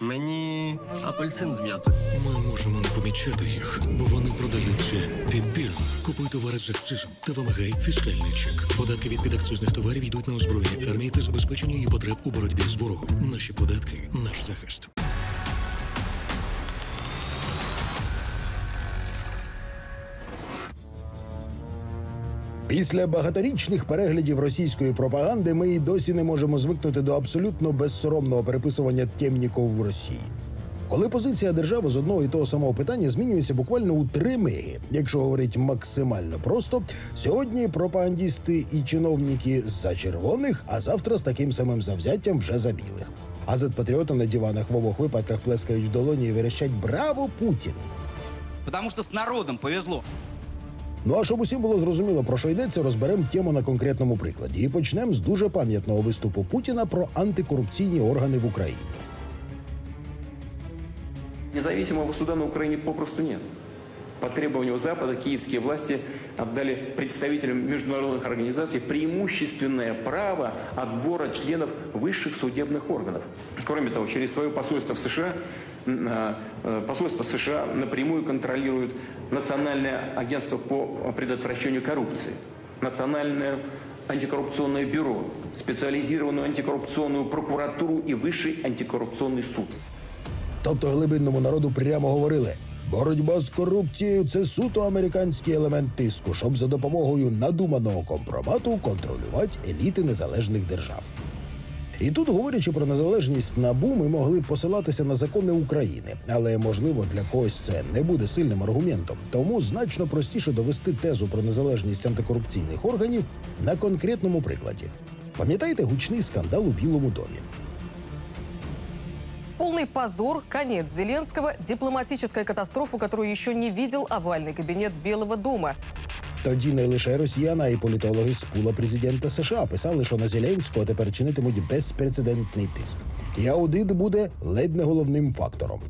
Мені апельсин з м'ятою. Ми можемо не помічати їх, бо вони продаються підбірно. Купуй товари з акцизом та вимагай фіскальний чек. Податки від підакцизних товарів йдуть на озброєння армії та забезпечення її потреб у боротьбі з ворогом. Наші податки наш захист. Після багаторічних переглядів російської пропаганди ми і досі не можемо звикнути до абсолютно безсоромного переписування темніков в Росії. Коли позиція держави з одного і того самого питання змінюється буквально у три миги, якщо говорить максимально просто, сьогодні пропагандісти і чиновники за червоних, а завтра з таким самим завзяттям вже за білих. А зет-патріоти на диванах в обох випадках плескають в долоні і верещать Браво Путін! Потому что с народом повезло. Ну а щоб усім було зрозуміло, про що йдеться, розберемо тему на конкретному прикладі. І почнемо з дуже пам'ятного виступу Путіна про антикорупційні органи в Україні. Независимого суда на Украине попросту нет По требованию Запада киевские власти отдали представителям международных организаций преимущественное право отбора членов высших судебных органов. Кроме того, через свое посольство в США м, а, э, посольство США напрямую контролирует Национальное агентство по предотвращению коррупции, Национальное антикоррупционное бюро, специализированную антикоррупционную прокуратуру и Высший антикоррупционный суд. Тобто глибинному народу прямо говорили: боротьба з корупцією це суто американський елемент тиску, щоб за допомогою надуманого компромату контролювати еліти незалежних держав. І тут, говорячи про незалежність набу, ми могли посилатися на закони України, але можливо для когось це не буде сильним аргументом. Тому значно простіше довести тезу про незалежність антикорупційних органів на конкретному прикладі. Пам'ятаєте гучний скандал у Білому домі? Полный позор, конец Зеленского, дипломатическая катастрофа, которую еще не видел овальный кабинет Белого дома. Тоді не лише росіяни, а й політологи з пула президента США писали, що на Зеленського тепер чинитимуть безпрецедентний тиск. І аудит буде ледь не головним фактором.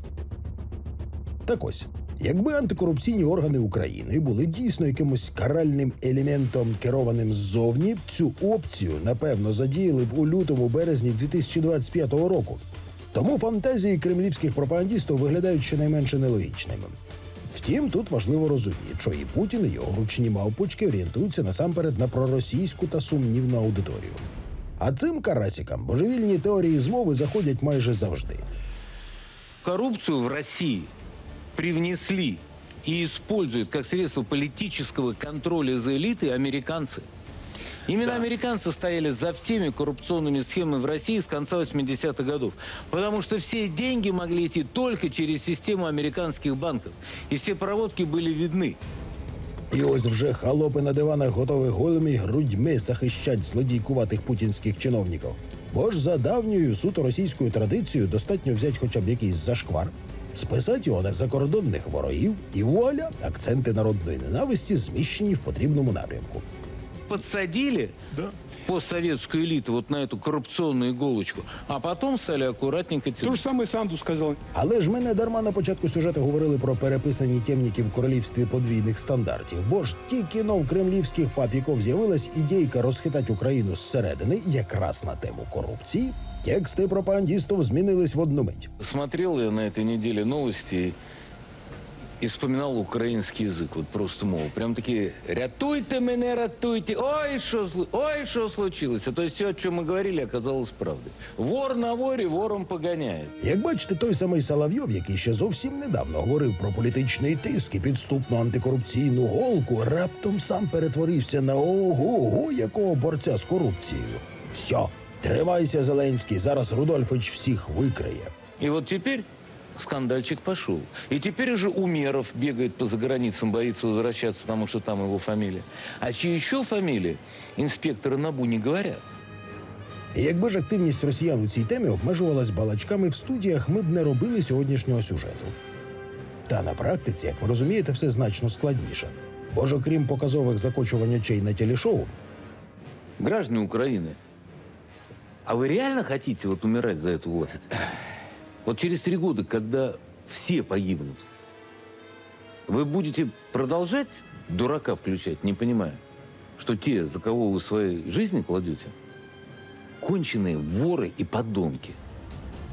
Так ось, якби антикорупційні органи України були дійсно якимось каральним елементом, керованим ззовні, цю опцію напевно задіяли б у лютому березні 2025 року. Тому фантазії кремлівських пропагандістів виглядають щонайменше нелогічними. Втім, тут важливо розуміти, що і Путін, і його ручні мавпочки орієнтуються насамперед на проросійську та сумнівну аудиторію. А цим карасікам божевільні теорії змови заходять майже завжди. Коррупцию в России привнесли и используют как средство политического контроля за элитой американцы. Именно американцы стояли за всеми коррупционными схемами в России с конца 80-х годов. Потому что все деньги могли идти только через систему американских банков. И все проводки были видны. І ось вже халопи на диванах готові голими грудьми захищать злодійкуватих путінських чиновників. Бо ж за давньою суто російською традицією достатньо взяти хоча б якийсь зашквар, списати його на закордонних ворогів, і вуаля, акценти народної ненависті зміщені в потрібному напрямку. Подсадили постсоветскую элиту вот на эту коррупционную иголочку, а потом стали аккуратненько тянуть. То же самое Санду сказал. Але ж ми не дарма на початку сюжету говорили про переписані темніки в королівстві подвійних стандартів. Бо ж тільки но в кремлівських папіков з'явилась ідейка розхитати Україну зсередини якраз на тему корупції. Тексти пропагандістів змінились в одну мить. Смотрел я на этой неделе новости и вспоминал украинский язык, вот просто мову. Прям такие «рятуйте мене, рятуйте, ой, злу- ой, что случилось?» То все, о чем мы говорили, оказалось правдой. Вор на воре вором погоняет. Як бачите, той самий Соловйов, який ще зовсім недавно говорив про політичний тиск і підступну антикорупційну голку, раптом сам перетворився на ого-го якого борця з корупцією. Все, тримайся, Зеленський, зараз Рудольфович всіх викриє. И вот теперь скандальчик пошел. И теперь уже Умеров бегает по заграницам, боится возвращаться, потому что там его фамилия. А чьи еще фамилии, инспекторы НАБУ не говорят. І якби ж активність росіян у цій темі обмежувалась балачками в студіях, ми б не робили сьогоднішнього сюжету. Та на практиці, як ви розумієте, все значно складніше. Бо ж окрім показових закочувань очей на телешоу, Граждане Украины, а вы реально хотите вот умирать за эту власть? Вот через три года, когда все погибнут, вы будете продолжать дурака включать, не понимая, что те, за кого вы свои жизни кладете, конченые воры и подонки.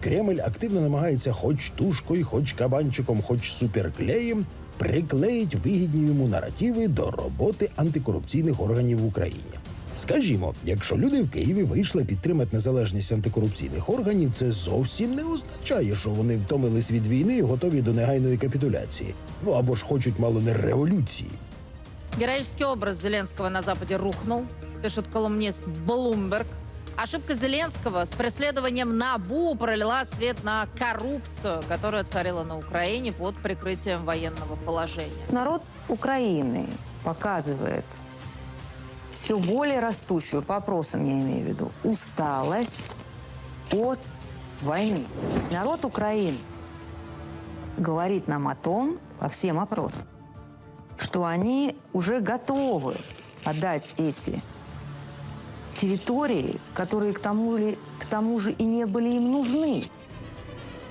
Кремль активно намагається хоч тушкою, хоч кабанчиком, хоч суперклеєм приклеїть вигідні йому наративи до роботи антикорупційних органів в Україні. Скажімо, якщо люди в Києві вийшли підтримати незалежність антикорупційних органів, це зовсім не означає, що вони втомились від війни і готові до негайної капітуляції. Ну або ж хочуть мало не революції. Героический образ Зеленского на Западе рухнул, пишет колумнист Bloomberg. Ошибка Зеленского с преследованием НАБУ пролила свет на коррупцию, которая царила на Украине под прикрытием военного положения. Народ Украины показывает все более растущую, по опросам я имею в виду, усталость от войны. Народ Украины говорит нам о том, по всем опросам, что они уже готовы отдать эти территории, которые к тому, ли, к тому же и не были им нужны.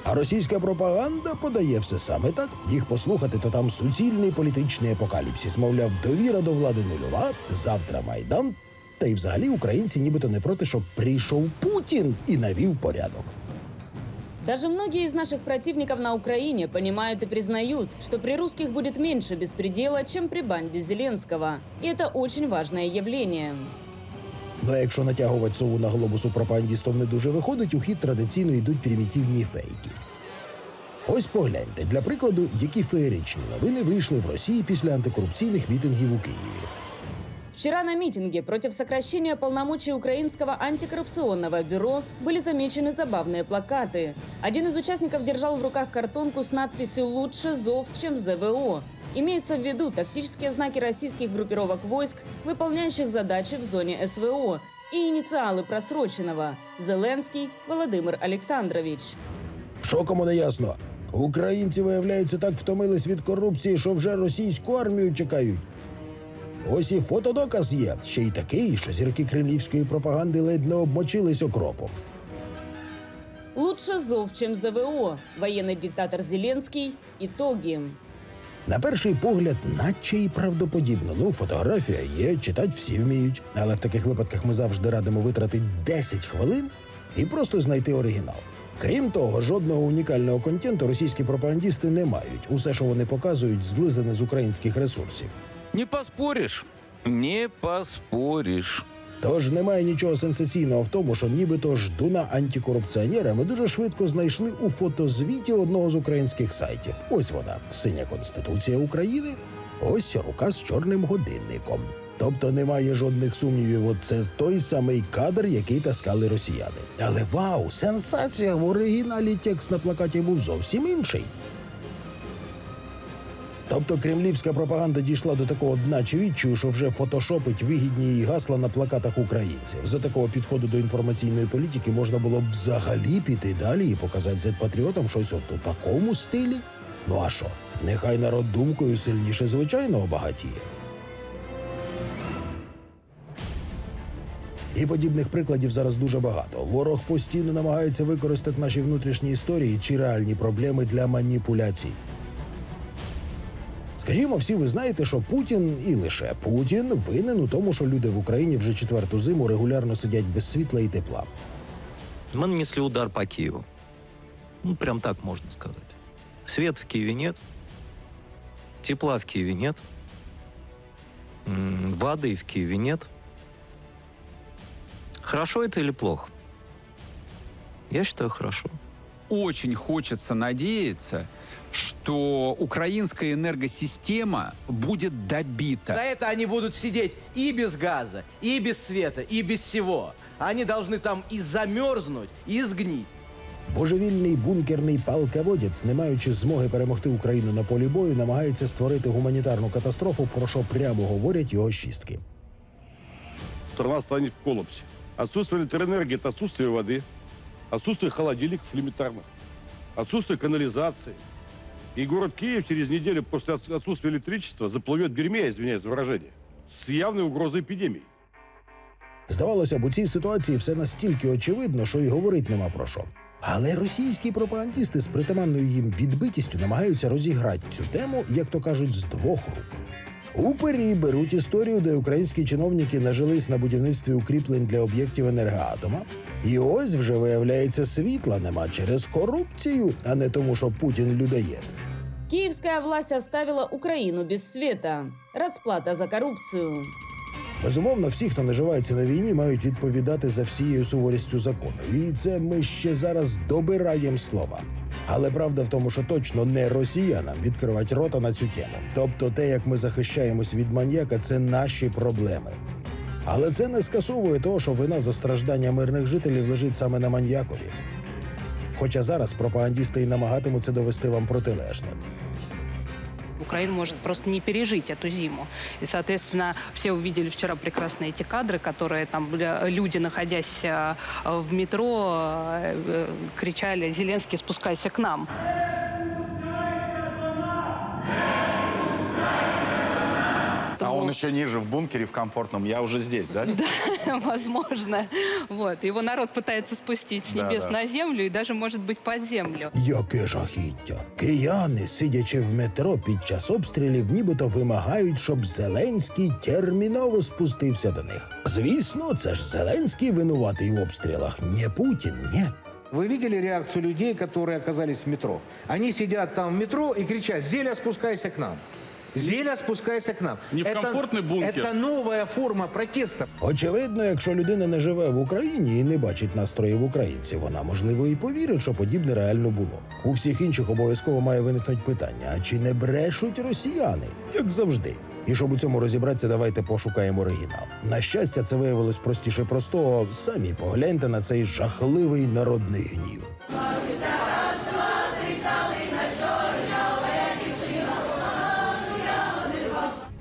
А російська пропаганда подає все саме так. Їх послухати, то там суцільний політичний апокаліпсис. Мовляв, довіра до влади нульова, завтра майдан. Та й взагалі українці нібито не проти, щоб прийшов Путін і навів порядок. Даже многие из наших противников на Украине понимают и признают, что при русских будет меньше беспредела, чем при банде Зеленского. И это очень важное явление. Ну а якщо натягувати сову на глобусу пропагандістів не дуже виходить, у хід традиційно йдуть примітивні фейки. Ось погляньте, для прикладу, які феєричні новини вийшли в Росії після антикорупційних мітингів у Києві. Вчера на митинге против сокращения полномочий Украинского антикоррупционного бюро были замечены забавные плакаты. Один из участников держал в руках картонку с надписью «Лучше ЗОВ, чем ЗВО». Имеются в виду тактические знаки российских группировок войск, выполняющих задачи в зоне СВО, и инициалы просроченного – Зеленский Володимир Александрович. Що кому не ясно? Українці, виявляється, так втомились від корупції, що вже російську армію чекають. Ось і фотодоказ є, ще й такий, що зірки кремлівської пропаганди ледь не обмочились окропом. Лучше ЗОВ, чем ЗВО. Военный диктатор Зеленский. Итоги. На перший погляд, наче і правдоподібно. Ну, фотографія є, читати всі вміють. Але в таких випадках ми завжди радимо витратити 10 хвилин і просто знайти оригінал. Крім того, жодного унікального контенту російські пропагандісти не мають. Усе, що вони показують, злизане з українських ресурсів. Не поспоришь. Не поспоришь. Тож немає нічого сенсаційного в тому, що нібито ждуна антикорупціонера ми дуже швидко знайшли у фотозвіті одного з українських сайтів. Ось вона, синя конституція України. Ось рука з чорним годинником. Тобто немає жодних сумнівів, от це той самий кадр, який таскали росіяни. Але вау, сенсація! В оригіналі текст на плакаті був зовсім інший. Тобто кремлівська пропаганда дійшла до такого дна чи відчую, що вже фотошопить вигідні її гасла на плакатах українців. За такого підходу до інформаційної політики можна було б взагалі піти далі і показати зет-патріотам щось от у такому стилі. Ну а що? Нехай народ думкою сильніше звичайного багатіє. І подібних прикладів зараз дуже багато. Ворог постійно намагається використати наші внутрішні історії чи реальні проблеми для маніпуляцій. Скажімо, всі ви знаєте, що Путін і лише Путін винен у тому, що люди в Україні вже четверту зиму регулярно сидять без світла і тепла. Мы нанесли удар по Киеву. Ну, прям так можно сказать. Свет в Киеве нет. Тепла в Киеве нет. м, Воды в Киеве нет. Хорошо это или плохо? Я считаю, хорошо. Очень хочется надеяться, что украинская энергосистема будет добита. За это они будут сидеть и без газа, и без света, и без всего. Они должны там и замерзнуть, и сгнить. Божевільний бункерний палководець, не маючи змоги перемогти Україну на полі бою, намагається створити гуманітарну катастрофу, про що прямо говорять його шістки. страна станет в коллапсе. Отсутствие электроэнергии – это отсутствие воды, отсутствие холодильников элементарных, отсутствие канализации. И город Киев через неделю после отс- отсутствия электричества заплывет в дерьме, извиняюсь за выражение, с явной угрозой эпидемии. Здавалося б, у цій ситуації все настільки очевидно, що й говорить нема про що. Але російські пропагандісти з притаманною їм відбитістю намагаються розіграти цю тему, як то кажуть, з двох рук. Упері беруть історію, де українські чиновники нажились на будівництві укріплень для об'єктів енергоатома. І ось вже виявляється, світла нема через корупцію, а не тому, що Путін людоєд. Киевская власть оставила Украину без света. Расплата за коррупцию. Безумовно, всі, хто наживається на війні, мають відповідати за всією суворістю закону. І це ми ще зараз добираємо слова. Але правда в тому, що точно не росіянам відкривати рота на цю тему. Тобто, те, як ми захищаємось від маньяка, це наші проблеми. Але це не скасовує того, що вина за страждання мирних жителів лежить саме на маньякові. Хоча зараз пропагандісти і намагатимуться довести вам протилежне. Украина может просто не пережить эту зиму. И, соответственно, все увидели вчера прекрасно эти кадры, которые там были, люди, находясь э, в метро, э, э, кричали «Зеленский, спускайся к нам». еще ниже, в бункере, в комфортном. Я уже здесь, да? Возможно. Вот. Его народ пытается спустить с Да, небес да. на землю и даже, может быть, под землю. Яке жахіття! Кияни, сидячи в метро під час обстрілів, нібито вимагають, щоб Зеленський терміново спустився до них. Звісно, це ж Зеленський винуватий в обстрілах, не Путін, ні. Вы видели реакцию людей, которые оказались в метро? Они сидят там в метро и кричат «Зеля, спускайся к нам». Зеля, спускайся к нам. Не в это, комфортный бункер. Это новая форма протеста. Очевидно, якщо людина не живе в Україні і не бачить настроїв українців, вона можливо і повірить, що подібне реально було. У всіх інших обов'язково має виникнути питання: а чи не брешуть росіяни, як завжди? І щоб у цьому розібратися, давайте пошукаємо оригінал. На щастя, це виявилось простіше простого. Самі погляньте на цей жахливий народний гнів.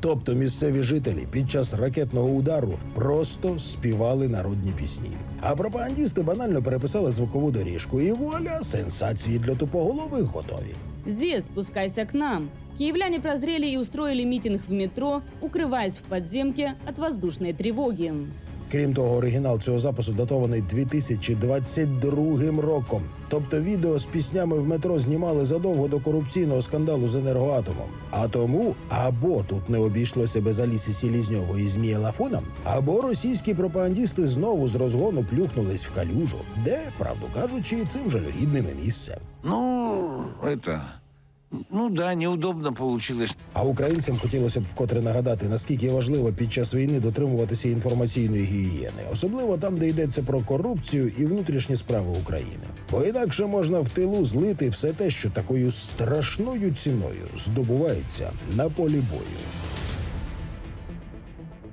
Тобто місцеві жителі під час ракетного удару просто співали народні пісні. А пропагандісти банально переписали звукову доріжку, і вуаля, сенсації для тупоголових готові. Зі спускайся к нам. Киевляне прозрели и устроили митинг в метро, укрываясь в подземке от воздушной тревоги. Крім того, оригінал цього запису датований 2022 роком. Тобто відео з піснями в метро знімали задовго до корупційного скандалу з енергоатомом. А тому або тут не обійшлося без Аліси Сілізньової з Мія Лафоном, або російські пропагандісти знову з розгону плюхнулись в калюжу, де, правду кажучи, цим жалюгідним і місце. Ну, это... Ну да, неудобно получилось. А українцям хотілося б вкотре нагадати, наскільки важливо під час війни дотримуватися інформаційної гігієни, особливо там, де йдеться про корупцію і внутрішні справи України. Бо інакше можна в тилу злити все те, що такою страшною ціною здобувається на полі бою.